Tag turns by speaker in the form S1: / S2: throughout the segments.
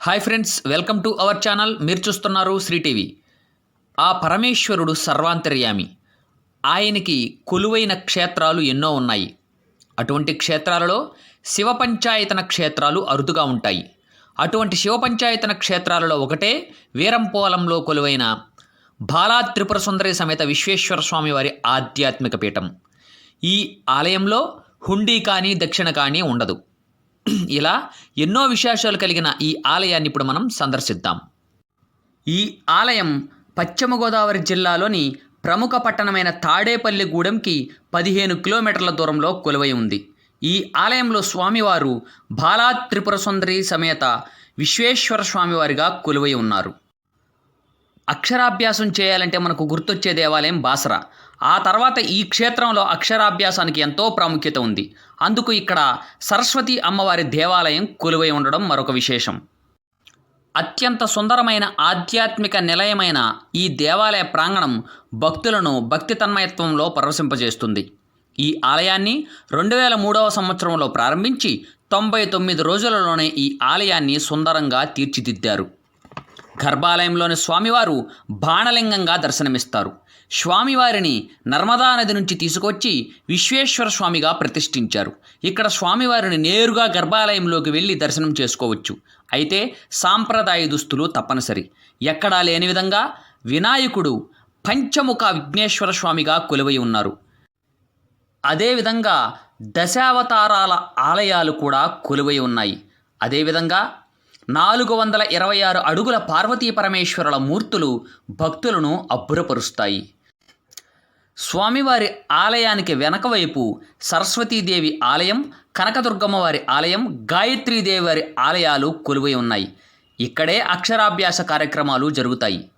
S1: Hi friends welcome to our channel. మీరు చూస్తున్నారు Shri TV. ఆ పరమేశ్వరుడు సర్వాంతర్యామి. ఆయనకి కొలువైన క్షేత్రాలు ఎన్నో ఉన్నాయి. అటువంటి క్షేత్రాలలో శివ పంచాయతన క్షేత్రాలు అరుదుగా ఉంటాయి. అటువంటి శివ పంచాయతన క్షేత్రాలలో ఒకటే వీరంపోలంలో కొలువైన బాలా త్రిపుర సుందరి సమేత విశ్వేశ్వర స్వామి వారి ఆధ్యాత్మిక పీఠం. ఈ ఆలయంలో హుండీ కానీ దక్షిణ కానీ ఉండదు. ఇలా ఎన్నో విశేషాలు కలిగిన ఈ ఆలయాన్ని ఇప్పుడు మనం సందర్శిద్దాం. ఈ ఆలయం పశ్చిమ గోదావరి జిల్లాలోని ప్రముఖ పట్టణమైన తాడేపల్లిగూడెంకి పదిహేను కిలోమీటర్ల దూరంలో కొలువై ఉంది. ఈ ఆలయంలో స్వామివారు బాలా త్రిపుర సుందరి సమేత విశ్వేశ్వర స్వామివారిగా కొలువై ఉన్నారు. అక్షరాభ్యాసం చేయాలంటే మనకు గుర్తొచ్చే దేవాలయం బాసర. ఆ తర్వాత ఈ క్షేత్రంలో అక్షరాభ్యాసానికి ఎంతో ప్రాముఖ్యత ఉంది. అందుకు ఇక్కడ సరస్వతి అమ్మవారి దేవాలయం కొలువై ఉండడం మరొక విశేషం. అత్యంత సుందరమైన ఆధ్యాత్మిక నిలయమైన ఈ దేవాలయ ప్రాంగణం భక్తులను భక్తి తన్మయత్వంలో పరవశింపజేస్తుంది. ఈ ఆలయాన్ని రెండు వేల మూడవ సంవత్సరంలో ప్రారంభించి తొంభై తొమ్మిది రోజులలోనే ఈ ఆలయాన్ని సుందరంగా తీర్చిదిద్దారు. గర్భాలయంలోని స్వామివారు బాణలింగంగా దర్శనమిస్తారు. స్వామివారిని నర్మదా నది నుంచి తీసుకొచ్చి విశ్వేశ్వర స్వామిగా ప్రతిష్ఠించారు. ఇక్కడ స్వామివారిని నేరుగా గర్భాలయంలోకి వెళ్ళి దర్శనం చేసుకోవచ్చు. అయితే సాంప్రదాయ దుస్తులు తప్పనిసరి. ఎక్కడా లేని విధంగా వినాయకుడు పంచముఖ విఘ్నేశ్వర స్వామిగా కొలువై ఉన్నారు. అదేవిధంగా దశావతారాల ఆలయాలు కూడా కొలువై ఉన్నాయి. అదేవిధంగా నాలుగు వందల ఇరవై ఆరు అడుగుల పార్వతీ పరమేశ్వరుల మూర్తులు భక్తులను అబ్బురపరుస్తాయి. స్వామివారి ఆలయానికి వెనక వైపు సరస్వతీదేవి ఆలయం కనకదుర్గమ్మ వారి ఆలయం గాయత్రీదేవి వారి ఆలయాలు కొలువై ఉన్నాయి. ఇక్కడే అక్షరాభ్యాస కార్యక్రమాలు జరుగుతాయి.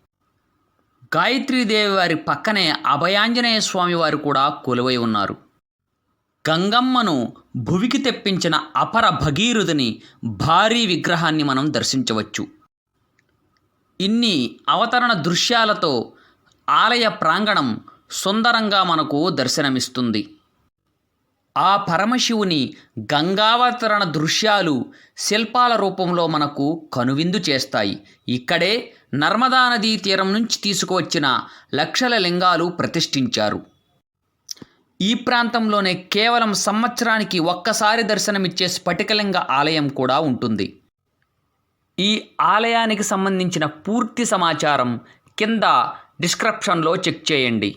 S1: గాయత్రీదేవి వారి పక్కనే అభయాంజనేయ స్వామి వారు కూడా కొలువై ఉన్నారు. గంగమ్మను భువికి తెప్పించిన అపర భగీరథుని భారీ విగ్రహాన్ని మనం దర్శించవచ్చు. ఇన్ని అవతరణ దృశ్యాలతో ఆలయ ప్రాంగణం సుందరంగా మనకు దర్శనమిస్తుంది. ఆ పరమశివుని గంగావతరణ దృశ్యాలు శిల్పాల రూపంలో మనకు కనువిందు చేస్తాయి. ఇక్కడే నర్మదా నదీ తీరం నుంచి తీసుకువచ్చిన లక్షల లింగాలు ప్రతిష్ఠించారు. ఈ ప్రాంతంలోనే కేవలం సంవత్సరానికి ఒక్కసారి దర్శనమిచ్చే స్ఫటికలింగ ఆలయం కూడా ఉంటుంది. ఈ ఆలయానికి సంబంధించిన పూర్తి సమాచారం కింద డిస్క్రిప్షన్లో చెక్ చేయండి.